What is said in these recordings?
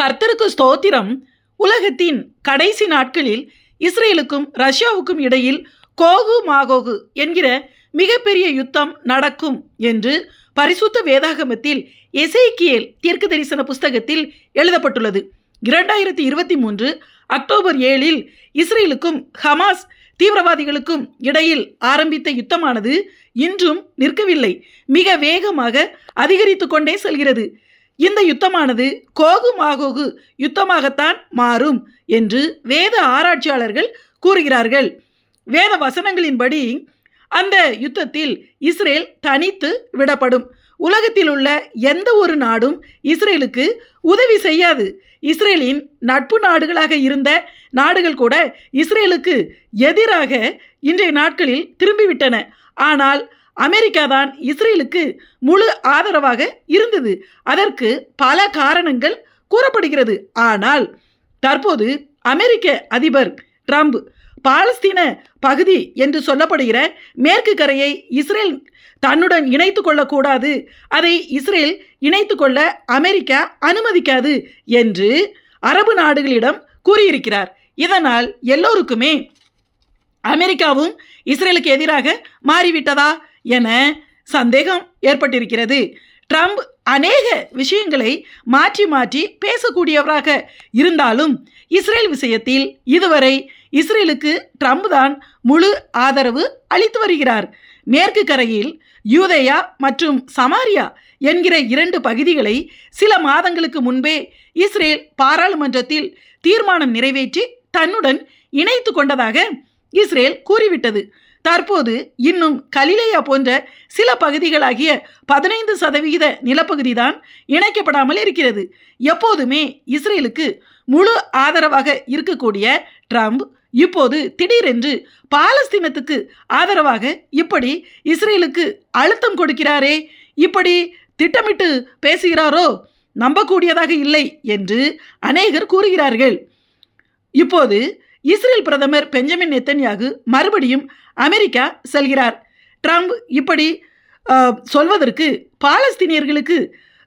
கர்த்தருக்கு ஸ்தோத்திரம். உலகத்தின் கடைசி நாட்களில் இஸ்ரேலுக்கும் ரஷ்யாவுக்கும் இடையில் கோகு மாகோகு என்கிற மிகப்பெரிய யுத்தம் நடக்கும் என்று பரிசுத்த வேதாகமத்தில் எசைக்கியல் தீர்க்க தரிசன புஸ்தகத்தில் எழுதப்பட்டுள்ளது. இரண்டாயிரத்தி இருபத்தி மூன்று அக்டோபர் ஏழில் இஸ்ரேலுக்கும் ஹமாஸ் தீவிரவாதிகளுக்கும் இடையில் ஆரம்பித்த யுத்தமானது இன்றும் நிற்கவில்லை. மிக வேகமாக அதிகரித்து கொண்டே செல்கிறது. இந்த யுத்தமானது கோகு மாகோகு யுத்தமாகத்தான் மாறும் என்று வேத ஆராய்ச்சியாளர்கள் கூறுகிறார்கள். வேத வசனங்களின்படி அந்த யுத்தத்தில் இஸ்ரேல் தனித்து விடப்படும். உலகத்தில் உள்ள எந்த ஒரு நாடும் இஸ்ரேலுக்கு உதவி செய்யாது. இஸ்ரேலின் நட்பு நாடுகளாக இருந்த நாடுகள் கூட இஸ்ரேலுக்கு எதிராக இன்றைய நாட்களில் திரும்பிவிட்டன. ஆனால் அமெரிக்கா தான் இஸ்ரேலுக்கு முழு ஆதரவாக இருந்தது. அதற்கு பல காரணங்கள் கூறப்படுகிறது. ஆனால் தற்போது அமெரிக்க அதிபர் ட்ரம்ப் பாலஸ்தீன பகுதி என்று சொல்லப்படுகிற மேற்கு கரையை இஸ்ரேல் தன்னுடன் இணைத்து கொள்ளக்கூடாது. அதை இஸ்ரேல் இணைத்து கொள்ள அமெரிக்கா அனுமதிக்காது என்று அரபு நாடுகளிடம் கூறியிருக்கிறார். இதனால் எல்லோருக்குமே அமெரிக்காவும் இஸ்ரேலுக்கு எதிராக மாறிவிட்டதா? என சந்தேகம் ஏற்பட்டிருக்கிறது. ட்ரம்ப் அநேக விஷயங்களை மாற்றி மாற்றி பேசக்கூடியவராக இருந்தாலும் இஸ்ரேல் விஷயத்தில் இதுவரை இஸ்ரேலுக்கு ட்ரம்ப் தான் முழு ஆதரவு அளித்து வருகிறார். மேற்கு கரையில் யூதேயா மற்றும் சமாரியா என்கிற இரண்டு பகுதிகளை சில மாதங்களுக்கு முன்பே இஸ்ரேல் பாராளுமன்றத்தில் தீர்மானம் நிறைவேற்றி தன்னுடன் இணைத்து கொண்டதாக இஸ்ரேல் கூறிவிட்டது. தற்போது இன்னும் கலிலேயா போன்ற சில பகுதிகளாகிய பதினைந்து சதவிகித நிலப்பகுதி தான் இணைக்கப்படாமல் இருக்கிறது. எப்போதுமே இஸ்ரேலுக்கு முழு ஆதரவாக இருக்கக்கூடிய ட்ரம்ப் இப்போது திடீரென்று பாலஸ்தீனத்துக்கு ஆதரவாக இப்படி இஸ்ரேலுக்கு அழுத்தம் கொடுக்கிறாரே இப்படி திட்டமிட்டு பேசுகிறாரோ நம்பக்கூடியதாக இல்லை என்று அநேகர் கூறுகிறார்கள். இப்போது இஸ்ரேல் பிரதமர் பெஞ்சமின் நெத்தன்யாகு மறுபடியும் அமெரிக்கா செல்கிறார். ட்ரம்ப் இப்படி சொல்வதற்கு பாலஸ்தீனியர்களுக்கு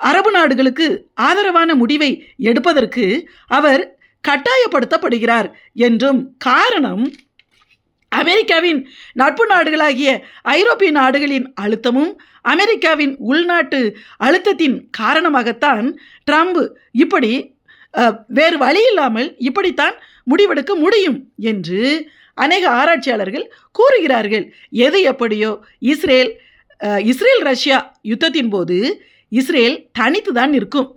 அரபு நாடுகளுக்கு ஆதரவான முடிவை எடுப்பதற்கு அவர் கட்டாயப்படுத்தப்படுகிறார் என்றும் காரணம் அமெரிக்காவின் நட்பு நாடுகளாகிய ஐரோப்பிய நாடுகளின் அழுத்தமும் அமெரிக்காவின் உள்நாட்டு அழுத்தத்தின் காரணமாகத்தான் ட்ரம்ப் இப்படி வேறு வழி இல்லாமல் இப்படித்தான் முடிவெடுக்க முடியும் என்று அநேக ஆராய்ச்சியாளர்கள் கூறுகிறார்கள். எது எப்படியோ இஸ்ரேல் இஸ்ரேல் ரஷ்யா யுத்தத்தின் போது இஸ்ரேல் தனித்து தான் இருக்கும்.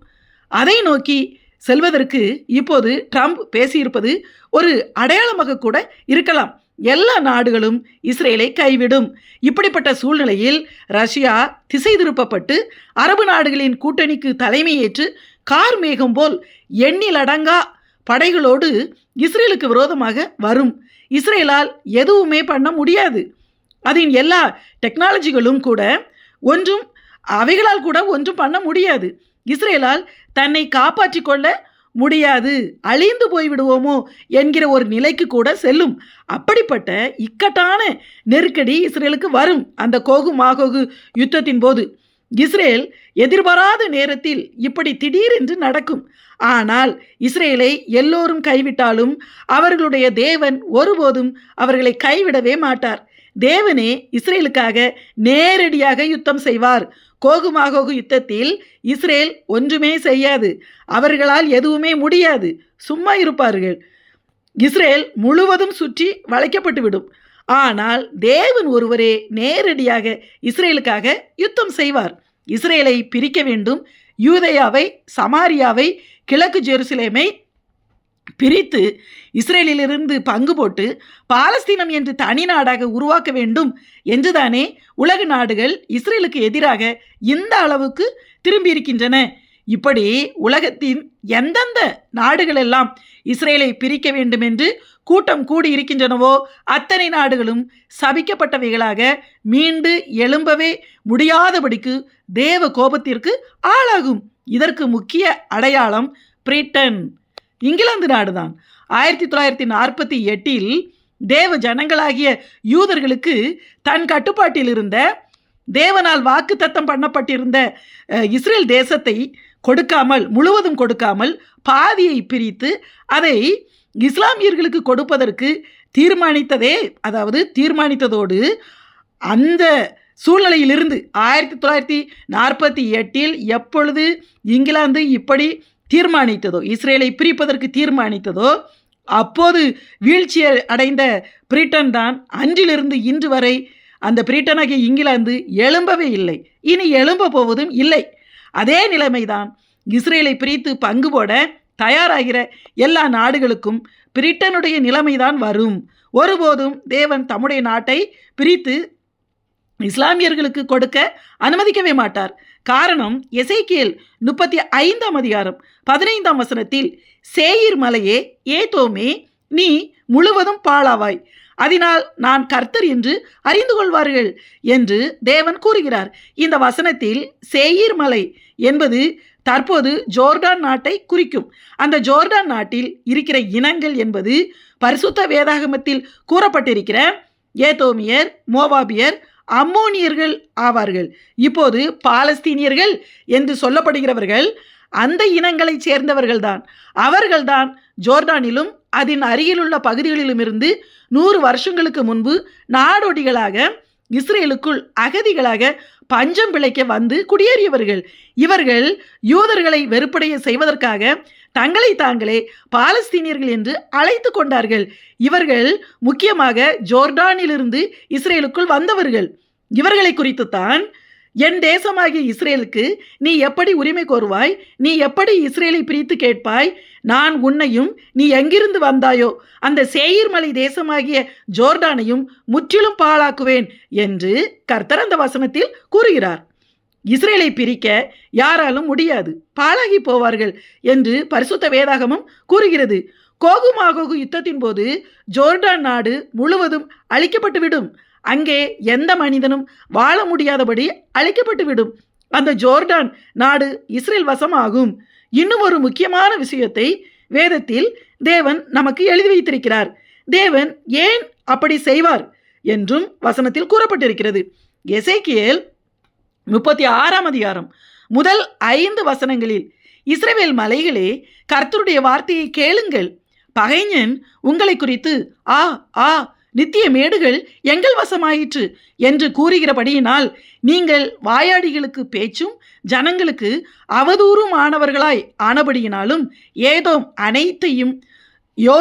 அதை நோக்கி செல்வதற்கு இப்போது ட்ரம்ப் பேசியிருப்பது ஒரு அடையாளமாக கூட இருக்கலாம். எல்லா நாடுகளும் இஸ்ரேலை கைவிடும். இப்படிப்பட்ட சூழ்நிலையில் ரஷ்யா திசை திருப்பப்பட்டு அரபு நாடுகளின் கூட்டணிக்கு தலைமையேற்று கார் மேகம் போல் எண்ணிலடங்கா படைகளோடு இஸ்ரேலுக்கு விரோதமாக வரும். இஸ்ரேலால் எதுவுமே பண்ண முடியாது. அதன் எல்லா டெக்னாலஜிகளும் கூட ஒன்றும் அவைகளால் கூட ஒன்றும் பண்ண முடியாது. இஸ்ரேலால் தன்னை காப்பாற்றிக் கொள்ள முடியாது. அழிந்து போய்விடுவோமோ என்கிற ஒரு நிலைக்கு கூட செல்லும். அப்படிப்பட்ட இக்கட்டான நெருக்கடி இஸ்ரேலுக்கு வரும். அந்த கோகு மாகோகு யுத்தத்தின் போது. இஸ்ரேல் எதிர்பாராத நேரத்தில் இப்படி திடீரென்று நடக்கும். ஆனால் இஸ்ரேலை எல்லோரும் கைவிட்டாலும் அவர்களுடைய தேவன் ஒருபோதும் அவர்களை கைவிடவே மாட்டார். தேவனே இஸ்ரேலுக்காக நேரடியாக யுத்தம் செய்வார். கோகுமாகோகு யுத்தத்தில் இஸ்ரேல் ஒன்றுமே செய்யாது. அவர்களால் எதுவுமே முடியாது. சும்மா இருப்பார்கள். இஸ்ரேல் முழுவதும் சுற்றி வளைக்கப்பட்டுவிடும். ஆனால் தேவன் ஒருவரே நேரடியாக இஸ்ரேலுக்காக யுத்தம் செய்வார். இஸ்ரேலை பிரிக்க வேண்டும். யூதையாவை சமாரியாவை கிழக்கு ஜெருசலேமை பிரித்து இஸ்ரேலிலிருந்து பங்கு போட்டு பாலஸ்தீனம் என்று தனி நாடாக உருவாக்க வேண்டும் என்றுதானே உலக நாடுகள் இஸ்ரேலுக்கு எதிராக இந்த அளவுக்கு திரும்பியிருக்கின்றன. இப்படி உலகத்தின் எந்தெந்த நாடுகளெல்லாம் இஸ்ரேலை பிரிக்க வேண்டும் என்று கூட்டம் கூடி இருக்கின்றனவோ அத்தனை நாடுகளும் சபிக்கப்பட்டவைகளாக மீண்டு எழும்பவே முடியாதபடிக்கு தேவ கோபத்திற்கு ஆளாகும். இதற்கு முக்கிய அடையாளம் பிரிட்டன். இங்கிலாந்து நாடுதான். ஆயிரத்தி தொள்ளாயிரத்தி நாற்பத்தி எட்டில் தேவ ஜனங்களாகிய யூதர்களுக்கு தன் கட்டுப்பாட்டில் இருந்த தேவனால் வாக்குத்தத்தம் பண்ணப்பட்டிருந்த இஸ்ரேல் தேசத்தை கொடுக்காமல் முழுவதும் கொடுக்காமல் பாதியை பிரித்து அதை இஸ்லாமியர்களுக்கு கொடுப்பதற்கு தீர்மானித்ததே அதாவது தீர்மானித்ததோடு அந்த சூழ்நிலையிலிருந்து ஆயிரத்தி தொள்ளாயிரத்தி நாற்பத்தி எட்டில் எப்பொழுது இங்கிலாந்து இப்படி தீர்மானித்ததோ இஸ்ரேலை பிரிப்பதற்கு தீர்மானித்ததோ அப்போது வீழ்ச்சி அடைந்த பிரிட்டன் தான் அன்றிலிருந்து இன்று வரை அந்த பிரிட்டனாகிய இங்கிலாந்து எழும்பவே இல்லை. இனி எழும்ப போவதும் இல்லை. அதே நிலைமைதான் இஸ்ரேலை பிரித்து பங்கு போட தயாராகிற எல்லா நாடுகளுக்கும் பிரிட்டனுடைய நிலைமைதான் வரும். ஒருபோதும் தேவன் தம்முடைய நாட்டை பிரித்து இஸ்லாமியர்களுக்கு கொடுக்க அனுமதிக்கவே மாட்டார். காரணம் எசைக்கியல் முப்பத்தி ஐந்தாம் அதிகாரம் பதினைந்தாம் வசனத்தில் சேயிர் மலையே ஏதோமே நீ முழுவதும் பாழாவாய். அதனால் நான் கர்த்தர் என்று அறிந்து கொள்வார்கள் என்று தேவன் கூறுகிறார். இந்த வசனத்தில் சேயிர் மலை என்பது தற்போது ஜோர்டான் நாட்டை குறிக்கும். அந்த ஜோர்டான் நாட்டில் இருக்கிற இனங்கள் என்பது பரிசுத்த வேதாகமத்தில் கூறப்பட்டிருக்கிற ஏதோமியர் மோவாபியர் அம்மோனியர்கள் ஆவார்கள். இப்போது பாலஸ்தீனியர்கள் என்று சொல்லப்படுகிறவர்கள் அந்த இனங்களைச் சேர்ந்தவர்கள்தான். அவர்கள்தான் ஜோர்டானிலும் அதன் அருகிலுள்ள பகுதிகளிலும் இருந்து நூறு வருஷங்களுக்கு முன்பு நாடோடிகளாக இஸ்ரேலுக்குள் அகதிகளாக பஞ்சம் பிழைக்க வந்து குடியேறியவர்கள். இவர்கள் யூதர்களை வெறுப்படைய செய்வதற்காக தங்களை தாங்களே பாலஸ்தீனியர்கள் என்று அழைத்து கொண்டார்கள். இவர்கள் முக்கியமாக ஜோர்டானிலிருந்து இஸ்ரேலுக்குள் வந்தவர்கள். இவர்களை குறித்துத்தான் என் தேசமாகிய இஸ்ரேலுக்கு நீ எப்படி உரிமை கோருவாய்? நீ எப்படி இஸ்ரேலை பிரித்து கேட்பாய்? நான் உன்னையும் நீ எங்கிருந்து வந்தாயோ? அந்த சேயிர்மலை தேசமாகிய ஜோர்டானையும் முற்றிலும் பாழாக்குவேன் என்று கர்த்தர் அந்த வசனத்தில் கூறுகிறார். இஸ்ரேலை பிரிக்க யாராலும் முடியாது. பாழாகி போவார்கள் என்று பரிசுத்த வேதாகமும் கூறுகிறது. கோகுமாகோகு யுத்தத்தின் போது ஜோர்டான் நாடு முழுவதும் அழிக்கப்பட்டுவிடும். அங்கே எந்த மனிதனும் வாழ முடியாதபடி அழிக்கப்பட்டுவிடும் அந்த ஜோர்டான் நாடு இஸ்ரேல் வசமாகும். இன்னும் ஒரு முக்கியமான விஷயத்தை வேதத்தில் தேவன் நமக்கு எழுதி வைத்திருக்கிறார். தேவன் ஏன் அப்படி செய்வார் என்றும் வசனத்தில் கூறப்பட்டிருக்கிறது. எசைக்கியல் முப்பத்தி ஆறாம் அதிகாரம் முதல் ஐந்து வசனங்களில் இஸ்ரேல் மலைகளே கர்த்தருடைய வார்த்தையை கேளுங்கள். பகைஞன் உங்களை குறித்து ஆ ஆ நித்திய மேடுகள் எங்கள் வசமாயிற்று என்று கூறுகிறபடியினால் நீங்கள் வாயாடிகளுக்கு பேச்சும் ஜனங்களுக்கு அவதூறும் ஆனவர்களாய் ஆனபடியினாலும் ஏதோம் அனைத்தையும் யோ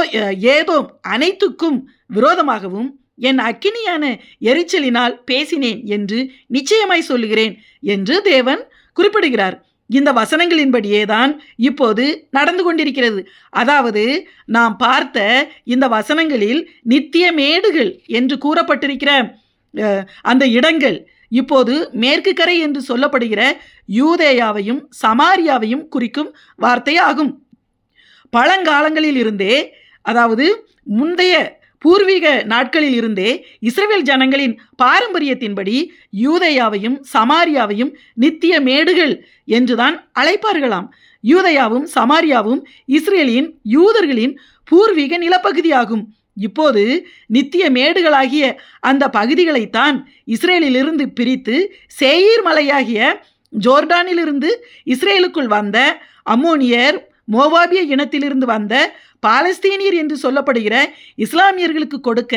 ஏதோம் அனைத்துக்கும் விரோதமாகவும் என் அக்கினியான எரிச்சலினால் பேசினேன் என்று நிச்சயமாய் சொல்லுகிறேன் என்று தேவன் குறிப்பிடுகிறார். இந்த வசனங்களின்படியே தான் இப்போது நடந்து கொண்டிருக்கிறது. அதாவது நாம் பார்த்த இந்த வசனங்களில் நித்திய மேடுகள் என்று கூறப்பட்டிருக்கிற அந்த இடங்கள் இப்போது மேற்கு கரை என்று சொல்லப்படுகிற யூதேயாவையும் சமாரியாவையும் குறிக்கும் வார்த்தையாகும். பழங்காலங்களில் இருந்தே அதாவது முந்தைய பூர்வீக நாட்களில் இருந்தே இஸ்ரேல் ஜனங்களின் பாரம்பரியத்தின்படி யூதையாவையும் சமாரியாவையும் நித்திய மேடுகள் என்றுதான் அழைப்பார்களாம். யூதையாவும் சமாரியாவும் இஸ்ரேலின் யூதர்களின் பூர்வீக நிலப்பகுதியாகும். இப்போது நித்திய மேடுகளாகிய அந்த பகுதிகளைத்தான் இஸ்ரேலிலிருந்து பிரித்து சேயீர் மலையாகிய ஜோர்டானிலிருந்து இஸ்ரேலுக்குள் வந்த அம்மோனியர் மோவாபிய இனத்திலிருந்து வந்த பாலஸ்தீனியர் என்று சொல்லப்படுகிற இஸ்லாமியர்களுக்கு கொடுக்க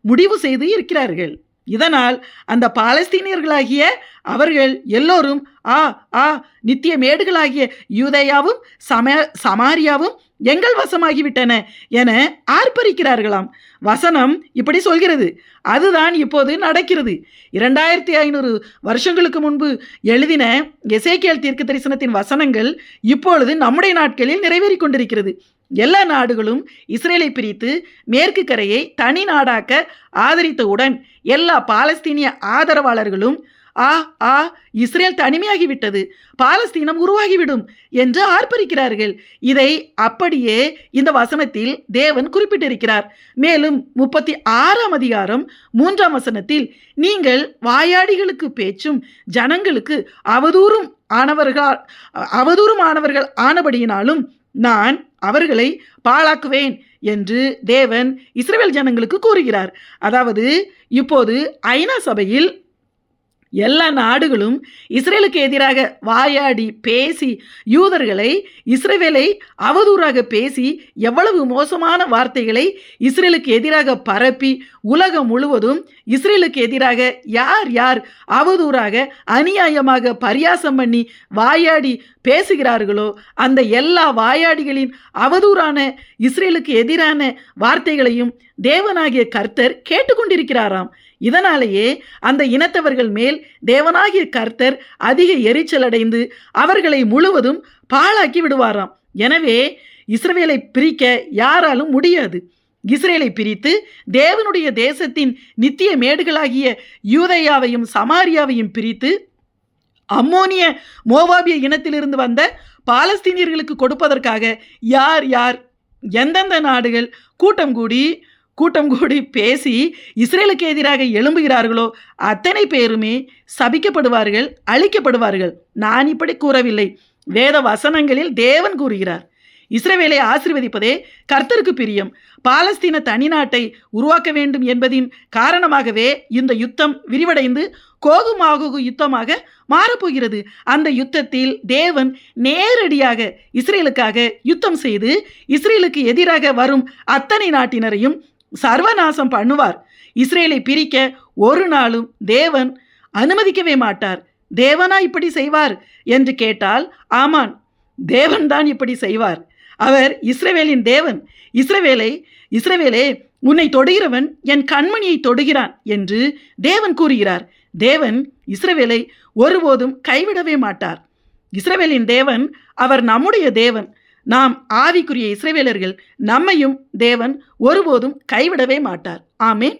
முடிவு செய்து இருக்கிறார்கள். இதனால் அந்த பாலஸ்தீனியர்களாகிய அவர்கள் எல்லோரும் ஆ ஆ நித்திய மேடுகளாகிய யூதையாவும் சம சமாரியாவும் எங்கள் வசமாகிவிட்டன என ஆர்ப்பரிக்கிறார்களாம். வசனம் இப்படி சொல்கிறது. அதுதான் இப்போது நடக்கிறது. இரண்டாயிரத்தி ஐநூறு வருஷங்களுக்கு முன்பு எழுதின எசேக்கியல் தீர்க்க தரிசனத்தின் வசனங்கள் இப்பொழுது நம்முடைய நாட்களில் நிறைவேறி கொண்டிருக்கிறது. எல்லா நாடுகளும் இஸ்ரேலை பிரித்து மேற்கு கரையை தனி நாடாக்க ஆதரித்தவுடன் எல்லா பாலஸ்தீனிய ஆதரவாளர்களும் ஆ ஆ இஸ்ரேல் தனிமையாகிவிட்டது. பாலஸ்தீனம் உருவாகிவிடும் என்று ஆர்ப்பரிக்கிறார்கள். இதை அப்படியே இந்த வசனத்தில் தேவன் குறிப்பிட்டிருக்கிறார். மேலும் முப்பத்தி ஆறாம் அதிகாரம் மூன்றாம் வசனத்தில் நீங்கள் வாயாடிகளுக்கு பேச்சும் ஜனங்களுக்கு அவதூறும் ஆனவர்கள் அவதூறும் ஆனவர்கள் ஆனபடியினாலும் நான் அவர்களை பாழாக்குவேன் என்று தேவன் இஸ்ரேல் ஜனங்களுக்கு கூறுகிறார். அதாவது இப்போது ஐநா சபையில் எல்லா நாடுகளும் இஸ்ரேலுக்கு எதிராக வாயாடி பேசி யூதர்களை இஸ்ரேவேலை அவதூறாக பேசி எவ்வளவு மோசமான வார்த்தைகளை இஸ்ரேலுக்கு எதிராக பரப்பி உலகம் முழுவதும் இஸ்ரேலுக்கு எதிராக யார் யார் அவதூறாக அநியாயமாக பரியாசம் பண்ணி வாயாடி பேசுகிறார்களோ அந்த எல்லா வாயாடிகளின் அவதூறான இஸ்ரேலுக்கு எதிரான வார்த்தைகளையும் தேவனாகிய கர்த்தர் கேட்டுக்கொண்டிருக்கிறாராம். இதனாலேயே அந்த இனத்தவர்கள் மேல் தேவனாகிய கர்த்தர் அதிக எரிச்சல் அடைந்து அவர்களை முழுவதும் பாழாக்கி விடுவாராம். எனவே இஸ்ரவேலை பிரிக்க யாராலும் முடியாது. இஸ்ரேலை பிரித்து தேவனுடைய தேசத்தின் நித்திய மேடுகளாகிய யூதையாவையும் சமாரியாவையும் பிரித்து அம்மோனிய மோவாபிய இனத்திலிருந்து வந்த பாலஸ்தீனியர்களுக்கு கொடுப்பதற்காக யார் யார் எந்தெந்த நாடுகள் கூட்டம் கூடி கூட்டம் கூடி பேசி இஸ்ரேலுக்கு எதிராக எழும்புகிறார்களோ அத்தனை பேருமே சபிக்கப்படுவார்கள் அழிக்கப்படுவார்கள். நான் இப்படி கூறவில்லை. வேத வசனங்களில் தேவன் கூறுகிறார். இஸ்ரேவேலை ஆசிர்வதிப்பதே கர்த்தருக்கு பிரியம். பாலஸ்தீன தனிநாட்டை உருவாக்க வேண்டும் என்பதின் காரணமாகவே இந்த யுத்தம் விரிவடைந்து கோகுமாகு யுத்தமாக மாறப்போகிறது. அந்த யுத்தத்தில் தேவன் நேரடியாக இஸ்ரேலுக்காக யுத்தம் செய்து இஸ்ரேலுக்கு எதிராக வரும் அத்தனை நாட்டினரையும் சர்வநாசம் பண்ணுவார். இஸ்ரேலை பிரிக்க ஒரு நாளும் தேவன் அனுமதிக்கவே மாட்டார். தேவனா இப்படி செய்வார் என்று கேட்டால் ஆமான் தேவன்தான் இப்படி செய்வார். அவர் இஸ்ரவேலின் தேவன். இஸ்ரவேலை இஸ்ரவேலே உன்னை தொடுகிறவன் என் கண்மணியை தொடுகிறான் என்று தேவன் கூறுகிறார். தேவன் இஸ்ரவேலை ஒருபோதும் கைவிடவே மாட்டார். இஸ்ரவேலின் தேவன் அவர் நம்முடைய தேவன். நாம் ஆவிக்குரிய இஸ்ரவேலர்கள் நம்மையும் தேவன் ஒருபோதும் கைவிடவே மாட்டார். ஆமே